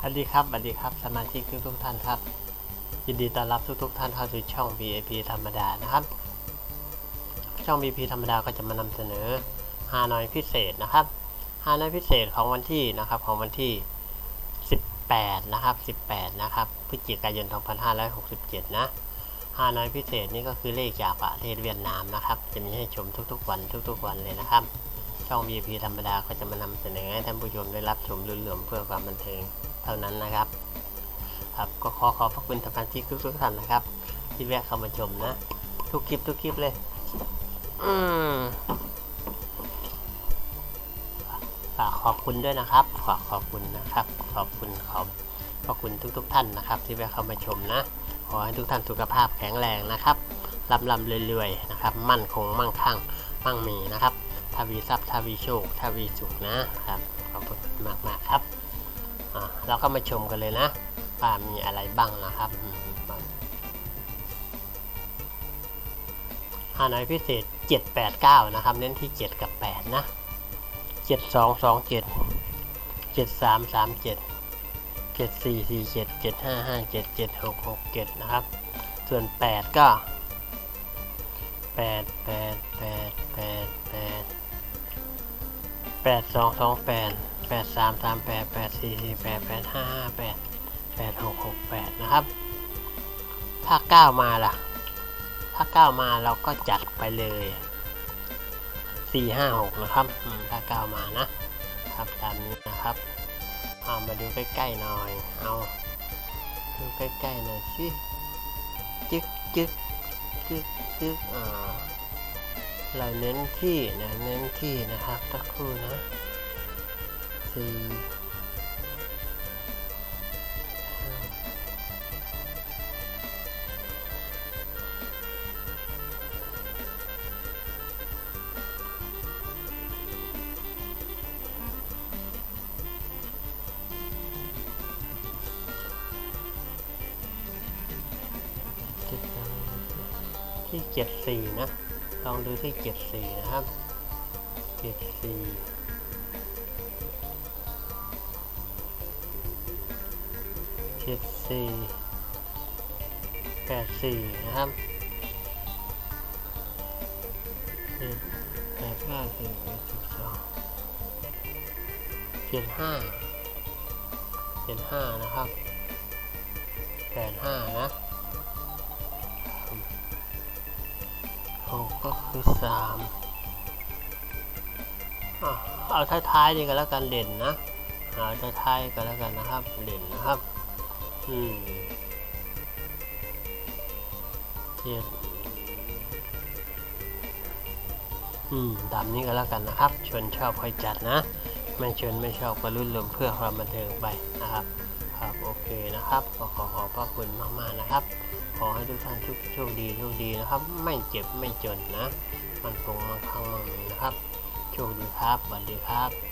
สวัสดีครับสวัสดีครับ สมาชิกทุกทุกท่านครับ ยินดีต้อนรับทุกทุกท่านเข้าสู่ช่อง VIP ธรรมดานะครับ ช่อง VIP ธรรมดาก็จะมานำเสนอฮานอยพิเศษนะครับฮานอยพิเศษของวันที่นะครับของวันที่ 18 นะครับ 18 นะครับ พฤศจิกายน 2567 นะฮานอยพิเศษนี่ก็คือเลขจากประเทศเวียดนามนะครับ จะมีให้ชมทุกๆวันทุกๆวันเลยนะครับ ช่อง VIP ธรรมดาก็จะมานำเสนอให้ท่านผู้ชมได้รับชมรวมๆเพื่อความบันเทิงเท่านั้นนะครับ ครับก็ขอขอบพระคุณสมาชิกทุกๆท่านนะครับ ที่แวะเข้ามาชมนะ ทุกคลิปทุกคลิปเลย อืมฝากขอบคุณด้วยนะครับขอขอบคุณนะครับ ขอบคุณขอบขอบคุณทุก ๆ ท่านนะครับ ที่แวะเข้ามาชมนะ ขอให้ทุกท่านสุขภาพแข็งแรงนะครับลำลำเรื่อยๆนะครับ มั่นคงมั่งคั่งมั่งมีนะครับ วีทรัพย์ทวีโชคทวีสุขนะครับขอบคุณมากๆครับอ่าเราก็มาชมกันเลยนะว่ามีอะไรบ้างนะครับอืมฮานอยพิเศษ 789 นะครับ เน้นที่ 7 กับ 8 นะ 7227 7337 7447 7557 7667 นะครับ ส่วน 8 ก็ 8 8 8 8 แปดสองสองแปดแปดสามสามแปดแปดสี่สี่แปดแปดห้าห้าแปดแปดหกหกแปดนะครับ ถ้าเก้ามาล่ะ ถ้าเก้ามาเราก็จัดไปเลยสี่ห้าหกนะครับถ้าเก้ามานะครับตามนี้นะครับ เอามาดูใกล้ๆหน่อย เอาดูใกล้ๆหน่อยสิจึ๊กจึ๊กจึ๊กจึ๊กอ่า เราเน้นที่นะเน้นที่นะครับสักคู่นะสี่ที่เจ็ดสี่นะ ลองดูที่เจ็ดสี่นะครับเจ็ดสี่เจ็ดสี่แปดสี่นะครับเจ็ดแปดเก้าสิบเอ็ดสิบสองเจ็ดห้าเจ็ดห้านะครับแปดห้านะ หกก็คือสามอะเอาท้ายๆนี่ก็แล้วกันเด่นนะเอาท้ายๆก็แล้วกันนะครับเด่นนะครับอืมเจ็ดอืมตามนี้ก็แล้วกันนะครับชวนชอบค่อยจัดนะ ไม่ชวนไม่ชอบก็รุ่นรวมเพื่อความบันเทิงไปนะครับ ครับ โอเคนะครับ ขอขอขอบพระคุณมากๆนะครับ ขอให้ทุกท่านทุกโชคดีโชคดีนะครับ ไม่เจ็บไม่จนนะ มันคงมันคั่งมันมีนะครับ โชคดีครับสวัสดีครับ